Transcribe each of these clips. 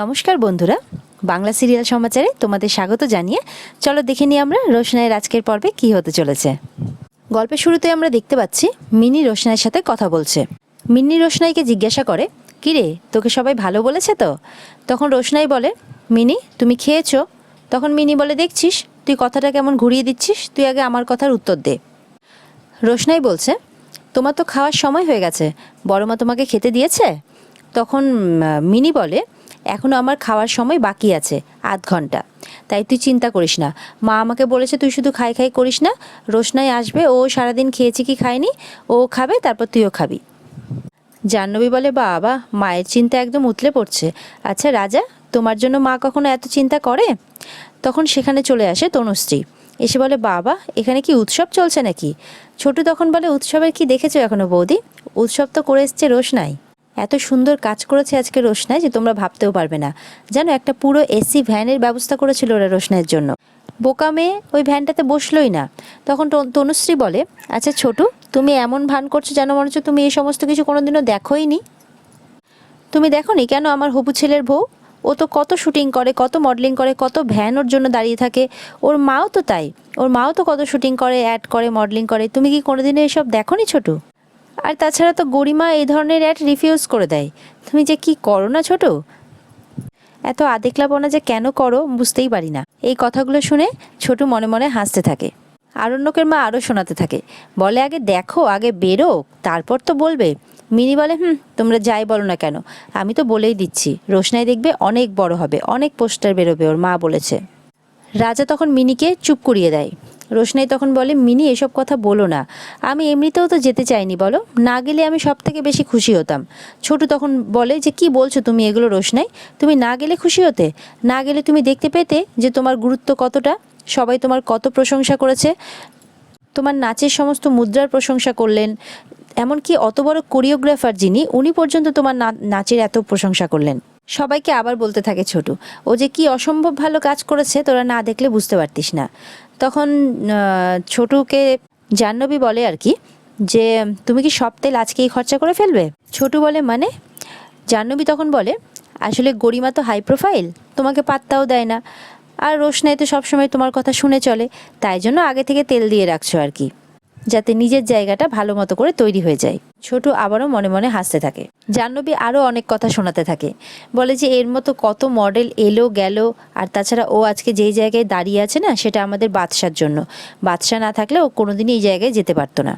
নমস্কার বন্ধুরা, বাংলা সিরিয়াল সমাচারে তোমাদের স্বাগত জানিয়ে চলো দেখে নিই আমরা রোশনাইয়ের আজকের পর্বে কি হতে চলেছে। গল্পের শুরুতে আমরা দেখতে পাচ্ছি মিনি রোশনাইয়ের সাথে কথা বলছে। মিনি রোশনাইকে জিজ্ঞাসা করে, কিরে, তোকে সবাই ভালো বলেছে তো? তখন রোশনাই বলে মিনি তুমি খেয়েছো? তখন মিনি বলে, দেখছিস, তুই কথাটা কেমন ঘুরিয়ে দিচ্ছিস? তুই আগে আমার কথার উত্তর দে। রোশনাই বলছে, তোমার তো খাওয়ার সময় হয়ে গেছে, বড়মা তোমাকে খেতে দিয়েছে? তখন মিনি বলে এখনও আমার খাওয়ার সময় বাকি আছে, আধ ঘণ্টা। তাই তুই চিন্তা করিস না। মা আমাকে বলেছে তুই শুধু খাই খাই করিস না। রোশনাই আসবে, ও সারাদিন খেয়েছে কি খায়নি, ও খাবে, তারপর তুইও খাবি। জাহ্নবী বলে, বাবা, মায়ের চিন্তা একদম উতলে পড়ছে। আচ্ছা রাজা, তোমার জন্য মা কখনো এত চিন্তা করে? তখন সেখানে চলে আসে তনুশ্রী। এসে বলে, বাবা, এখানে কি উৎসব চলছে নাকি? ছোটু তখন বলে, উৎসবের কি দেখেছ এখনও বৌদি? উৎসব তো করে এসছে রোশনাই। এত সুন্দর কাজ করেছে আজকে রোশনায় যে তোমরা ভাবতেও পারবে না। জানো, একটা পুরো এসি ভ্যানের ব্যবস্থা করেছিল ওরা রোশনাইয়ের জন্য। বোকা মেয়ে ওই ভ্যানটাতে বসলোই না। তখন তন- তনুশ্রী বলে আচ্ছা ছোটু, তুমি এমন ভান করছ যেন মনে হচ্ছে তুমি এই সমস্ত কিছু কোনোদিনও দেখোই নি তুমি দেখো নি কেন আমার হবু ছেলের বউ? ও তো কত শুটিং করে, কত মডেলিং করে, কত ভ্যান ওর জন্য দাঁড়িয়ে থাকে। ওর মাও তো তাই। ওর মাও তো কত শুটিং করে, অ্যাড করে, মডেলিং করে। তুমি কি কোনোদিনও এসব দেখো নি ছোটু? আর তাছাড়া তো গরিমা এই ধরনের অ্যাড রিফিউজ করে দেয়। তুমি যে কি করো না ছোটু? এত আদেকলাপনা যে কেন করো বুঝতেই পারি না। এই কথাগুলো শুনে ছোটু মনে মনে হাসতে থাকে। আরণ্যকের মা আরও শোনাতে থাকে। বলে, আগে দেখো, আগে বেরো, তারপর তো বলবে। মিনি বলে, হুম, তোমরা যাই বলো না কেন? আমি তো বলেই দিচ্ছি। রোশনাই দেখবে অনেক বড় হবে, অনেক পোস্টার বেরোবে, ওর মা বলেছে। রাজা তখন মিনিকে চুপ করিয়ে দেয়। রোশনাই তখন বলে, মিনি, এসব কথা বলো না। আমি এমনিতেও তো যেতে চাইনি, বলো। না গেলে আমি সব থেকে বেশি খুশি হতাম। ছোটু তখন বলে, যে কি বলছো তুমি এগুলো রোশনাই? তুমি না গেলে খুশি হতে? না গেলে তুমি দেখতে পেতে যে তোমার গুরুত্ব কতটা? সবাই তোমার কত প্রশংসা করেছে। তোমার নাচের সমস্ত মুদ্রার প্রশংসা করলেন। এমনকি অত বড় কোরিওগ্রাফার যিনি, উনি পর্যন্ত তোমার নাচের এত প্রশংসা করলেন। সবাইকে আবার বলতে থাকে ছোটু, ও যে কি অসম্ভব ভালো কাজ করেছে, তোরা না দেখলে বুঝতে পারতিস না। তখন ছোটুকে জাহ্নবী বলে আর কি, যে, তুমি কি সব তেল আজকেই খরচা করে ফেলবে? ছোটু বলে মানে? জাহ্নবী তখন বলে, আসলে গরিমা তো হাই প্রোফাইল তোমাকে পাত্তাও দেয় না। আর রোশনাই তো সবসময় তোমার কথা শুনে চলে, তাই জন্য আগে থেকে তেল দিয়ে রাখছো আর কি। যাতে নিজের জায়গাটা ভালো মতো করে তৈরি হয়ে যায়। ছোট আবারও মনে মনে হাসতে থাকে। জাহ্নবী আরও অনেক কথা শোনাতে থাকে। বলে যে, এর মতো কত মডেল এলো, গেল, আর তাছাড়া ও আজকে যেই জায়গায় দাঁড়িয়ে আছে না, সেটা আমাদের বাদশার জন্য। বাদশা না থাকলে ও কোনোদিনই এই জায়গায় যেতে পারতো না।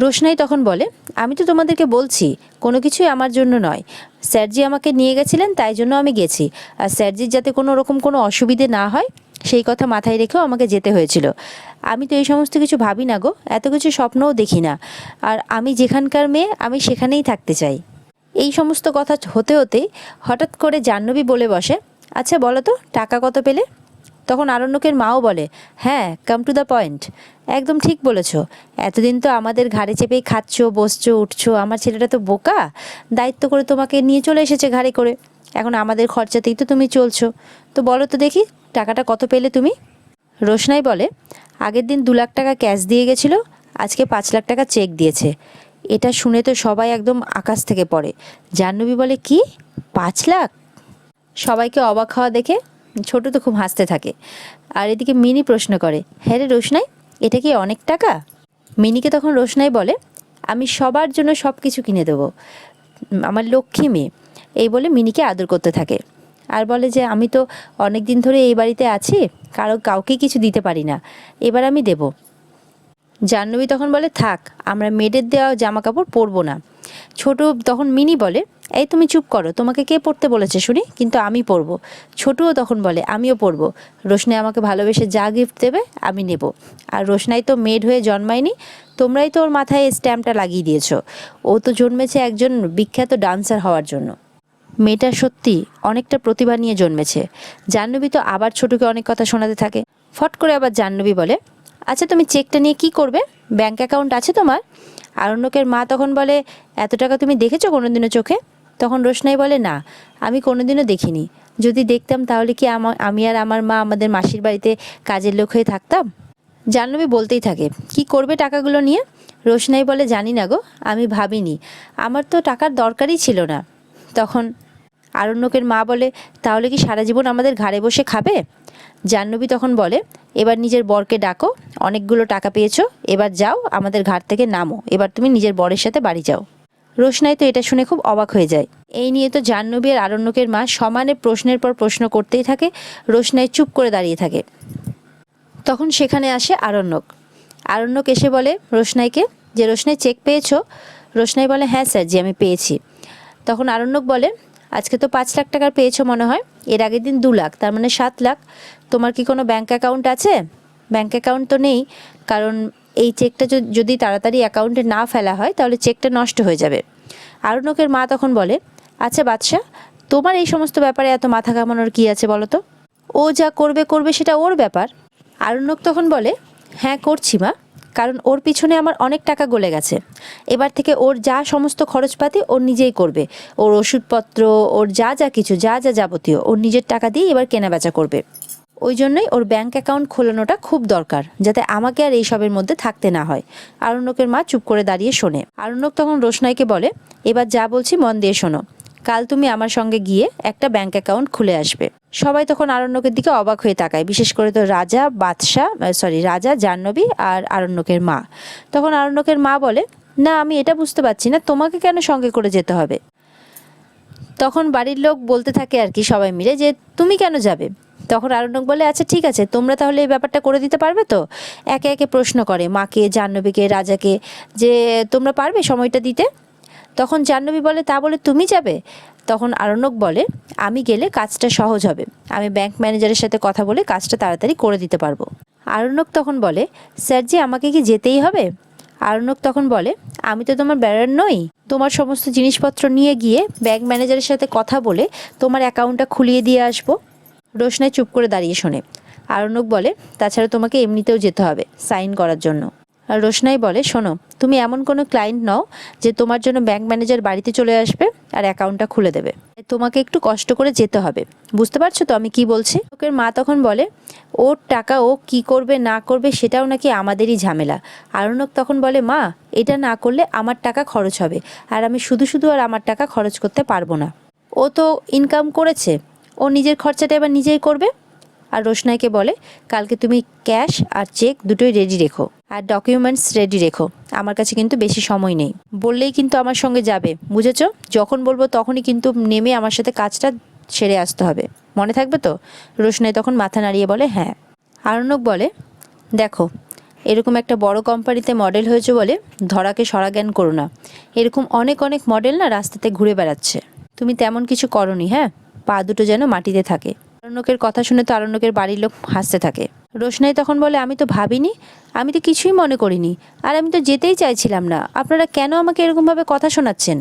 রোশনাই তখন বলে, আমি তো তোমাদেরকে বলছি, কোনো কিছুই আমার জন্য নয়। স্যারজি আমাকে নিয়ে গেছিলেন, তাই জন্য আমি গেছি। আর স্যারজির যাতে কোনো রকম কোনো অসুবিধে না হয় সেই কথা মাথায় রেখেও আমাকে যেতে হয়েছিল। আমি তো এই সমস্ত কিছু ভাবি না গো, এত কিছু স্বপ্নও দেখি না। আর আমি যেখানকার মেয়ে, আমি সেখানেই থাকতে চাই। এই সমস্ত কথা হতে হতেই হঠাৎ করে জাহ্নবী বলে বসে আচ্ছা বলো তো, টাকা কত পেলে? তখন আরণ্যকের মাও বলে হ্যাঁ কাম টু দ্য পয়েন্ট একদম ঠিক বলেছ। এতদিন তো আমাদের ঘাড়ে চেপেই খাচ্ছ, বসছো, উঠছো, আমার ছেলেটা তো বোকা। দায়িত্ব করে তোমাকে নিয়ে চলে এসেছে ঘাড়ে করে। এখন আমাদের খরচাতেই তো তুমি চলছো। তো বলো তো দেখি, টাকাটা কত পেলে তুমি? রোশনাই বলে, আগের দিন দু লাখ টাকা ক্যাশ দিয়ে গেছিল, আজকে পাঁচ লাখ টাকা চেক দিয়েছে। এটা শুনে তো সবাই একদম আকাশ থেকে পড়ে। জাহ্নবী বলে, কি? পাঁচ লাখ? সবাইকে অবাক হওয়া দেখে ছোট তো খুব হাসতে থাকে। আর এদিকে মিনি প্রশ্ন করে হ্যাঁ রে রোশনাই, এটা কি অনেক টাকা? মিনিকে তখন রোশনাই বলে, আমি সবার জন্য সব কিছু কিনে দেবো। আমার লক্ষ্মী মেয়ে। এই বলে মিনিকে আদর করতে থাকে। আর বলে যে, আমি তো অনেক দিন ধরে এই বাড়িতে আছি, কারও কাউকে কিছু দিতে পারি না। এবার আমি দেব। জাহ্নবী তখন বলে, থাক, আমরা মেয়েদের দেওয়া জামা কাপড় পরবো না। ছোট তখন মিনি বলে, এই তুমি চুপ করো, তোমাকে কে পড়তে বলেছে শুনি? কিন্তু আমি পরবো। ছোটুও তখন বলে, আমিও পরবো। রোশনাই আমাকে ভালোবেসে যা গিফট দেবে, আমি নেব। আর রোশনাই তো মেড হয়ে জন্মায়নি, তোমরাই তো ওর মাথায় স্ট্যাম্পটা লাগিয়ে দিয়েছ। ও তো জন্মেছে একজন বিখ্যাত ডান্সার হওয়ার জন্য। মেয়েটা সত্যি অনেকটা প্রতিভা নিয়ে জন্মেছে। জাহ্নবী তো আবার ছোটকে অনেক কথা শোনাতে থাকে। ফট করে আবার জাহ্নবী বলে আচ্ছা তুমি চেকটা নিয়ে কি করবে? ব্যাংক অ্যাকাউন্ট আছে তোমার? আরণ্যকের মা তখন বলে, এত টাকা তুমি দেখেছ কোনোদিনও চোখে? তখন রোশনাই বলে, না, আমি কোনোদিনও দেখিনি। যদি দেখতাম তাহলে কি আমা- আর আমার মা আমাদের মাসির বাড়িতে কাজের লোক হয়ে থাকতাম? জাহ্নবী বলতেই থাকে, কি করবে টাকাগুলো নিয়ে? রোশনাই বলে, জানি না গো, আমি ভাবিনি। আমার তো টাকার দরকারই ছিল না। তখন আরণ্যকের মা বলে, তাহলে কি সারা জীবন আমাদের ঘাড়ে বসে খাবে? জাহ্নবী তখন বলে, এবার নিজের বরকে ডাকো, অনেকগুলো টাকা পেয়েছ, এবার যাও আমাদের ঘাট থেকে নামো, এবার তুমি নিজের বরের সাথে বাড়ি যাও। রোশনাই তো এটা শুনে খুব অবাক হয়ে যায়। এই নিয়ে তো জাহ্নবী আর আরণ্যকের মা সমানে প্রশ্নের পর প্রশ্ন করতেই থাকে, রোশনাই চুপ করে দাঁড়িয়ে থাকে। তখন সেখানে আসে আরণ্যক। আরণ্যক এসে বলে, রোশনাইকে, যে রোশনাই চেক পেয়েছ? রোশনাই বলে হ্যাঁ স্যার জি আমি পেয়েছি। তখন আরণ্যক বলে আজকে তো পাঁচ লাখ টাকার পেয়েছ মনে হয়। এর আগের দিন দু লাখ, তার মানে সাত লাখ। তোমার কি কোনো ব্যাংক অ্যাকাউন্ট আছে? ব্যাঙ্ক অ্যাকাউন্ট তো নেই, কারণ এই চেকটা যদি তাড়াতাড়ি অ্যাকাউন্টে না ফেলা হয়, তাহলে চেকটা নষ্ট হয়ে যাবে। আরণ্যকের মা তখন বলে আচ্ছা বাদশাহ তোমার এই সমস্ত ব্যাপারে এত মাথা কামানোর কি আছে বলো তো? ও যা করবে করবে সেটা ওর ব্যাপার। আরণ্যক তখন বলে হ্যাঁ করছি মা। কারণ ওর পিছনে আমার অনেক টাকা গলে গেছে। এবার থেকে ওর যা সমস্ত খরচপাতি ওর নিজেই করবে। ওর ওষুধপত্র, ওর যা যা কিছু, যা যা যাবতীয়, ওর নিজের টাকা দিয়ে এবার কেনাবেচা করবে। ওই জন্যই ওর ব্যাংক অ্যাকাউন্ট খোলানোটা খুব দরকার, যাতে আমাকে আর এইসবের মধ্যে থাকতে না হয়। আরণ্যকের মা চুপ করে দাঁড়িয়ে শোনে। আরণ্যক তখন রোশনাইকে বলে, এবার যা বলছি মন দিয়ে শোনো। কাল তুমি আমার সঙ্গে গিয়ে একটা ব্যাংক অ্যাকাউন্ট খুলে আসবে। সবাই তখন আরণ্যকের দিকে অবাক হয়ে তাকায়, বিশেষ করে তো রাজা, বাদশাহ সরি রাজা, জাহ্নবী আর আরণ্যকের মা। তখন আরণ্যকের মা বলে, না, আমি এটা বুঝতে পারছি না, তোমাকে কেন সঙ্গে করে যেতে হবে? তখন বাড়ির লোক বলতে থাকে আর কি সবাই মিলে যে, তুমি কেন যাবে? তখন আরণ্যক বলে আচ্ছা ঠিক আছে, তোমরা তাহলে এই ব্যাপারটা করে দিতে পারবে তো? একে একে প্রশ্ন করে, মাকে, জাহ্নবীকে, রাজাকে, যে তোমরা পারবে সময়টা দিতে? তখন জাহ্নবী বলে, তা বলে তুমি যাবে? তখন আরণ্যক বলে, আমি গেলে কাজটা সহজ হবে। আমি ব্যাংক ম্যানেজারের সাথে কথা বলে কাজটা তাড়াতাড়ি করে দিতে পারব। আরণ্যক তখন বলে, স্যার জি, আমাকে কি যেতেই হবে? আরণ্যক তখন বলে, আমি তো তোমার বেড়ার নই। তোমার সমস্ত জিনিসপত্র নিয়ে গিয়ে ব্যাংক ম্যানেজারের সাথে কথা বলে তোমার অ্যাকাউন্টটা খুলিয়ে দিয়ে আসব। রোশনায় চুপ করে দাঁড়িয়ে শোনে। আরণ্যক বলে, তাছাড়া তোমাকে এমনিতেও যেতে হবে সাইন করার জন্য। রোশনাই বলে, শোনো, তুমি এমন কোনো ক্লায়েন্ট নও যে তোমার জন্য ব্যাংক ম্যানেজার বাড়িতে চলে আসবে আর অ্যাকাউন্টটা খুলে দেবে। তোমাকে একটু কষ্ট করে যেতে হবে। বুঝতে পারছ তো আমি কি বলছি? ওকের মা তখন বলে, ওর টাকা ও কি করবে, না করবে সেটাও নাকি আমাদেরই ঝামেলা। আরণ্যক তখন বলে, মা, এটা না করলে আমার টাকা খরচ হবে আর আমি শুধু শুধু আর আমার টাকা খরচ করতে পারব না। ও তো ইনকাম করেছে, ও নিজের খরচাটা এবার নিজেই করবে? আর রোশনাইকে বলে, কালকে তুমি ক্যাশ আর চেক দুটোই রেডি রেখো। আর ডকুমেন্টস রেডি রেখো। আমার কাছে কিন্তু বেশি সময় নেই। বললেই কিন্তু আমার সঙ্গে যাবে। বুঝেছ? যখন বলব তখনই কিন্তু নেমে আমার সাথে কাজটা সেরে আসতে হবে। মনে থাকবে তো? রোশনাই তখন মাথা নাড়িয়ে বলে হ্যাঁ। আরণ্যক বলে, দেখো, এরকম একটা বড় কোম্পানিতে মডেল হয়েছে বলে ধরাকে সরাজ্ঞান করো না। এরকম অনেক অনেক মডেল না রাস্তাতে ঘুরে বেড়াচ্ছে। তুমি তেমন কিছু করনি হ্যাঁ? পা দুটো যেন মাটিতে থাকে। আরণ্যকের কথা শুনে তো আরণ্যকের বাড়ির লোক হাসতে থাকে। রোশনাই তখন বলে, আমি তো ভাবিনি, আমি তো কিছুই মনে করিনি, আর আমি তো যেতেই চাইছিলাম না। আপনারা কেন আমাকে এরকমভাবে কথা শোনাচ্ছেন?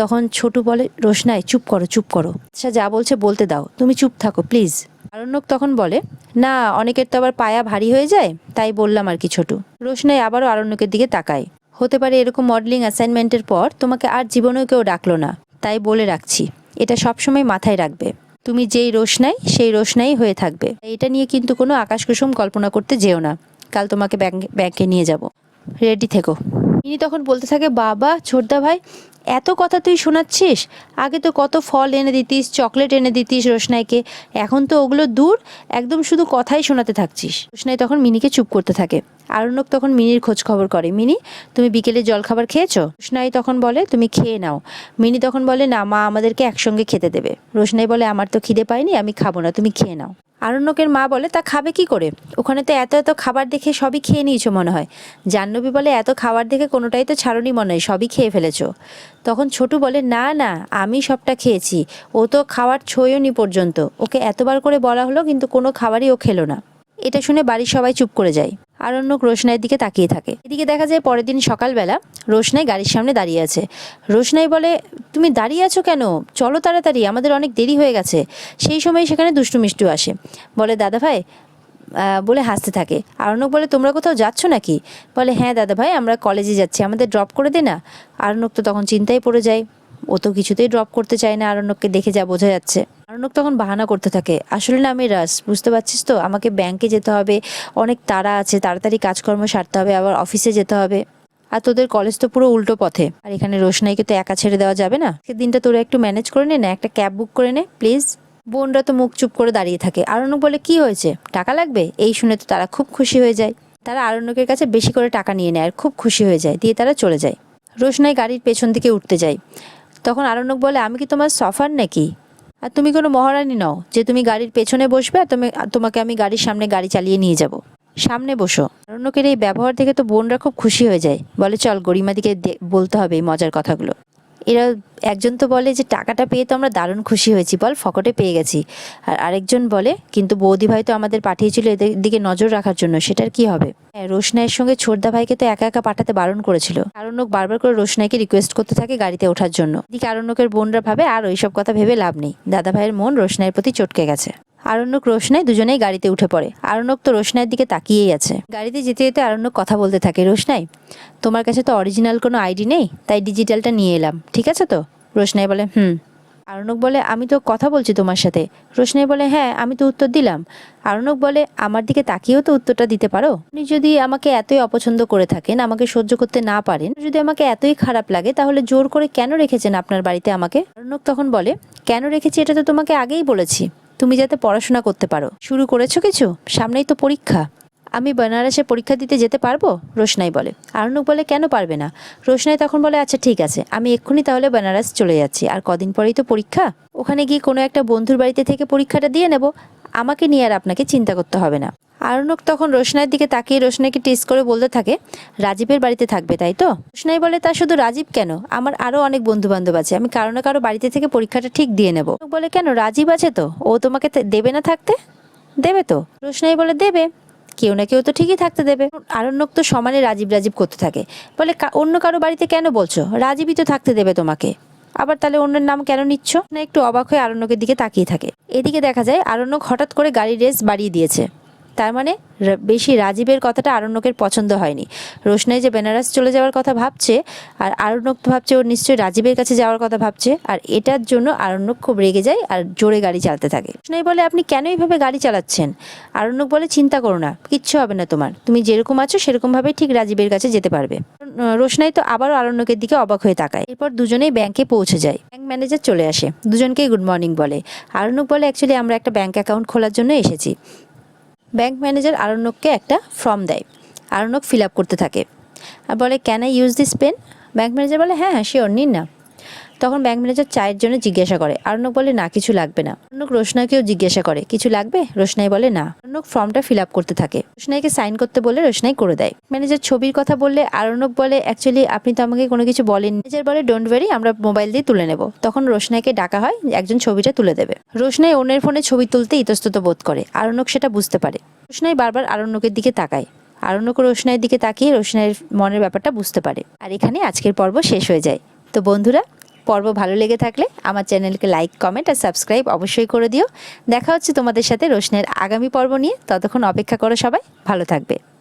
তখন ছোটু বলে, রোশনাই, চুপ করো চুপ করো। আচ্ছা যা বলছে বলতে দাও, তুমি চুপ থাকো, প্লিজ। আরণ্যক তখন বলে, না, অনেকের তো আবার পায়া ভারী হয়ে যায়, তাই বললাম আর কি ছোটু। রোশনাই আবারও আরণ্যকের দিকে তাকায়। হতে পারে এরকম মডেলিং অ্যাসাইনমেন্টের পর তোমাকে আর জীবনেও কেউ ডাকলো না, তাই বলে রাখছি। এটা সবসময় মাথায় রাখবে। তুমি যেই রোশনাই, সেই রোশনাই হয়ে থাকবে। এটা নিয়ে কিন্তু কোনো আকাশ কুসুম কল্পনা করতে যেও না। কাল তোমাকে ব্যাংক ব্যাংকে নিয়ে যাব। রেডি থেকো। ইনি তখন বলতে থাকে, বাবা, ছোটদা ভাই, এত কথা তুই শোনাচ্ছিস? আগে তো কত ফল এনে দিতিস, চকলেট এনে দিতিস রোশনাইকে। এখন তো ওগুলো দূর, একদম শুধু কথাই শোনাতে থাকছিস। রোশনাই তখন মিনিকে চুপ করতে থাকে। আরণ্যক তখন মিনির খোঁজ খবর করে, মিনি, তুমি বিকেলে জলখাবার খেয়েছো? রোশনাই তখন বলে, তুমি খেয়ে নাও। মিনি তখন বলে, না, মা আমাদেরকে একসঙ্গে খেতে দেবে। রোশনাই বলে, আমার তো খিদে পাইনি আমি খাব না, তুমি খেয়ে নাও। আরণ্যকের মা বলে, তা খাবে কি করে? ওখানে তো এত এত খাবার দেখে সবই খেয়ে নিয়েছো মনে হয়। জাহ্নবী বলে, এত খাবার দেখে কোনোটাই তো ছাড়নি মনে হয়, সবই খেয়ে ফেলেছো। তখন ছোটু বলে, না না, আমি সবটা খেয়েছি, ও তো খাবার ছোঁয়নি পর্যন্ত, ওকে এতবার করে বলা হলো, কিন্তু কোনো খাবারই ও খেলো না। এটা শুনে বাড়ির সবাই চুপ করে যায়। আরণ্যক রোশনাইয়ের দিকে তাকিয়ে থাকে। এদিকে দেখা যায় পরের দিন সকালবেলা রোশনাই গাড়ির সামনে দাঁড়িয়ে আছে। রোশনাই বলে, তুমি দাঁড়িয়ে আছো কেন? চলো তাড়াতাড়ি, আমাদের অনেক দেরি হয়ে গেছে। সেই সময় সেখানে দুষ্টু মিষ্টু আসে। বলে, দাদা ভাই বলে হাসতে থাকে। আরণ্যক বলে, তোমরা কোথাও যাচ্ছ নাকি? বলে হ্যাঁ দাদা ভাই, আমরা কলেজে যাচ্ছি। আমাদের ড্রপ করে দে না। আরণ্যক তো তখন চিন্তায় পড়ে যায়। ও তো কিছুতেই ড্রপ করতে চায় না, আরণ্যককে দেখে যা বোঝা যাচ্ছে। আরণ্যক তখন বাহানা করতে থাকে, আসলে না, আমি রাস বুঝতে পারছিস তো? আমাকে ব্যাংকে যেতে হবে, অনেক তাড়া আছে, তাড়াতাড়ি কাজকর্ম সারতে হবে, আবার অফিসে যেতে হবে। আর তোদের কলেজ তো পুরো উল্টো পথে। আর এখানে রোশনাইকে তো একা ছেড়ে দেওয়া যাবে না? আজকের দিনটা তোরা একটু ম্যানেজ করে নে, না, একটা ক্যাব বুক করে নে প্লিজ বোনরা তো মুখ চুপ করে দাঁড়িয়ে থাকে। আরণ্যক বলে, কি হয়েছে? টাকা লাগবে? এই শুনে তো তারা খুব খুশি হয়ে যায়। তারা আরণ্যকের কাছে বেশি করে টাকা নিয়ে নেয় আর খুব খুশি হয়ে যায়, দিয়ে তারা চলে যায়। রোশনাই গাড়ির পেছন দিকে উঠতে যায়। তখন আরণ্যক বলে, আমি কি তোমার সফার নাকি? আর তুমি কোনো মহারানী নও, যে তুমি গাড়ির পেছনে বসবে আর তুমি তোমাকে আমি গাড়ির সামনে গাড়ি চালিয়ে নিয়ে যাব। সামনে বসো। আরণ্যকের এই ব্যবহার থেকে তো বোনরা খুব খুশি হয়ে যায়। বলে, চল গরিমাদিকে বলতে হবে এই মজার কথাগুলো। এরা একজন তো বলে যে, টাকাটা পেয়ে তো আমরা দারুণ খুশি হয়েছি। বল, ফকটে পেয়ে গেছি। আর আরেকজন বলে, কিন্তু বৌদি ভাই তো আমাদের পাঠিয়েছিল এদের দিকে নজর রাখার জন্য, সেটার কি হবে? হ্যাঁ রোশনাইয়ের সঙ্গে ছোটদা ভাইকে তো একা একা পাঠাতে বারণ করেছিল। আরণ্যক বারবার করে রোশনাইকে রিকোয়েস্ট করতে থাকে গাড়িতে ওঠার জন্য। এদিকে আরণ্যকের বোনরা ভাবে, আর ওইসব কথা ভেবে লাভ নেই। দাদা ভাইয়ের মন রোশনাইয়ের প্রতি চটকে গেছে। আরণ্যক রোশনাই দুজনেই গাড়িতে উঠে পড়ে। আরণ্যক তো রোশনাইয়ের দিকে তাকিয়েই আছে। গাড়িতে যেতে যেতে আরণ্যক কথা বলতে থাকে, রোশনাই, তোমার কাছে তো অরিজিনাল কোনো আইডি নেই, তাই ডিজিটালটা নিয়ে এলাম, ঠিক আছে তো? রোশনাই বলে, হুম। আরণক বলে, আমি তো কথা বলছি তোমার সাথে। রোশনাই বলে হ্যাঁ আমি তো উত্তর দিলাম। আরণক বলে, আমার দিকে তাকিয়েও তো উত্তরটা দিতে পারো? আপনি যদি আমাকে এতই অপছন্দ করে থাকেন, আমাকে সহ্য করতে না পারেন, যদি আমাকে এতই খারাপ লাগে, তাহলে জোর করে কেন রেখেছেন আপনার বাড়িতে আমাকে? আরণক তখন বলে, কেন রেখেছি এটা তো তোমাকে আগেই বলেছি। তুমি যাতে পড়াশোনা করতে পারো। শুরু করেছ কিছু? সামনেই তো পরীক্ষা। আমি বেনারসে পরীক্ষা দিতে যেতে পারব? রোশনাই বলে। আরণক বলে, কেন পারবে না? রোশনাই তখন বলে আচ্ছা ঠিক আছে। আমি এক্ষুনি তাহলে বেনারস চলে যাচ্ছি। আর কদিন পরেই তো পরীক্ষা? ওখানে গিয়ে কোনো একটা বন্ধুর বাড়িতে থেকে পরীক্ষাটা দিয়ে নেব। আমাকে নিয়ে আর আপনাকে চিন্তা করতে হবে না। আরণক তখন রোশনাইয়ের দিকে তাকিয়ে রোশনাইকে টেস্ট করে বলতে থাকে, রাজীবের বাড়িতে থাকবে, তাই তো? রোশনাই বলে, তা শুধু রাজীব কেন? আমার আরও অনেক বন্ধু বান্ধব আছে, আমি কারও না কারও বাড়িতে থেকে পরীক্ষাটা ঠিক দিয়ে নেব। বলে, কেন? রাজীব আছে তো? ও তোমাকে দেবে না থাকতে? দেবে তো। রোশনাই বলে, দেবে। কেউ না কেউ তো ঠিকই থাকতে দেবে। আরণ্যক তো সমানে রাজীব রাজীব করতে থাকে। বলে, "কা- অন্য কারও বাড়িতে কেন বলছো? রাজীবই তো থাকতে দেবে তোমাকে। আবার তাহলে অন্যের নাম কেন নিচ্ছ? না, একটু অবাক হয়ে আরণ্যকের দিকে তাকিয়ে থাকে। এদিকে দেখা যায়, আরণ্যক হঠাৎ করে গাড়ির রেস বাড়িয়ে দিয়েছে। তার মানে বেশি রাজীবের কথাটা আরণ্যকের পছন্দ হয়নি। রোশনাই যে বেনারস চলে যাওয়ার কথা ভাবছে, আর আরণ্যক ভাবছে ওর নিশ্চয়ই রাজীবের কাছে যাওয়ার কথা ভাবছে, আর এটার জন্য আরণ্যক খুব রেগে যায় আর জোরে গাড়ি চালাতে থাকে। রোশনাই বলে, আপনি কেন এইভাবে গাড়ি চালাচ্ছেন? আরণ্যক বলে, চিন্তা করো না, কিচ্ছু হবে না তোমার। তুমি যেরকম আছো, সেরকমভাবেই ঠিক রাজীবের কাছে যেতে পারবে। রোশনাই তো আবারও আরণ্যকের দিকে অবাক হয়ে তাকায়। এরপর দুজনেই ব্যাংকে পৌঁছে যায়। ব্যাংক ম্যানেজার চলে আসে। দুজনকেই গুড মর্নিং বলে। আরণ্যক বলে, অ্যাকচুয়ালি আমরা একটা ব্যাংক অ্যাকাউন্ট খোলার জন্য এসেছি। ব্যাংক ম্যানেজার আরণ্যককে একটা ফর্ম দেয়। আরণ্যক ফিল আপ করতে থাকে। আর বলে can I use this pen bank manager বলে হ্যাঁ হ্যাঁ শিওর নিন না। তখন ব্যাংক ম্যানেজার চায়ের জন্য জিজ্ঞাসা করে, আরণ্যক বলে, না, কিছু লাগবে না। আরণ্যক রোশনাইকেও জিজ্ঞাসা করে, কিছু লাগবে? রোশনাই বলে, না। আরণ্যক ফর্মটা ফিল আপ করতে থাকে। রোশনাইকে সাইন করতে বলে রোশনাই করে দেয়। ম্যানেজার ছবির কথা বললে আরণ্যক বলে অ্যাকচুয়ালি আপনি তো আমাকে কোনো কিছু বলেন ম্যানেজার বলে ডোন্ট ভেরি আমরা মোবাইল দিয়ে তুলে নেব। তখন রোশনাইকে ডাকা হয়, একজন ছবিটা তুলে দেবে। রোশনাই অন্যের ফোনে ছবি তুলতে ইতস্তত বোধ করে। আরণ্যক সেটা বুঝতে পারে। রোশনাই বারবার আরণ্যকের দিকে তাকায়। আরণ্যক রোশনাইয়ের দিকে তাকিয়ে রোশনাইয়ের মনের ব্যাপারটা বুঝতে পারে। আর এখানে আজকের পর্ব শেষ হয়ে যায়। তো বন্ধুরা পর্ব ভালো লেগে থাকলে আমার চ্যানেলকে লাইক কমেন্ট আর সাবস্ক্রাইব অবশ্যই করে দিও। দেখা হচ্ছে তোমাদের সাথে রোশনের আগামী পর্ব নিয়ে। ততক্ষণ অপেক্ষা করো সবাই। ভালো থাকবে।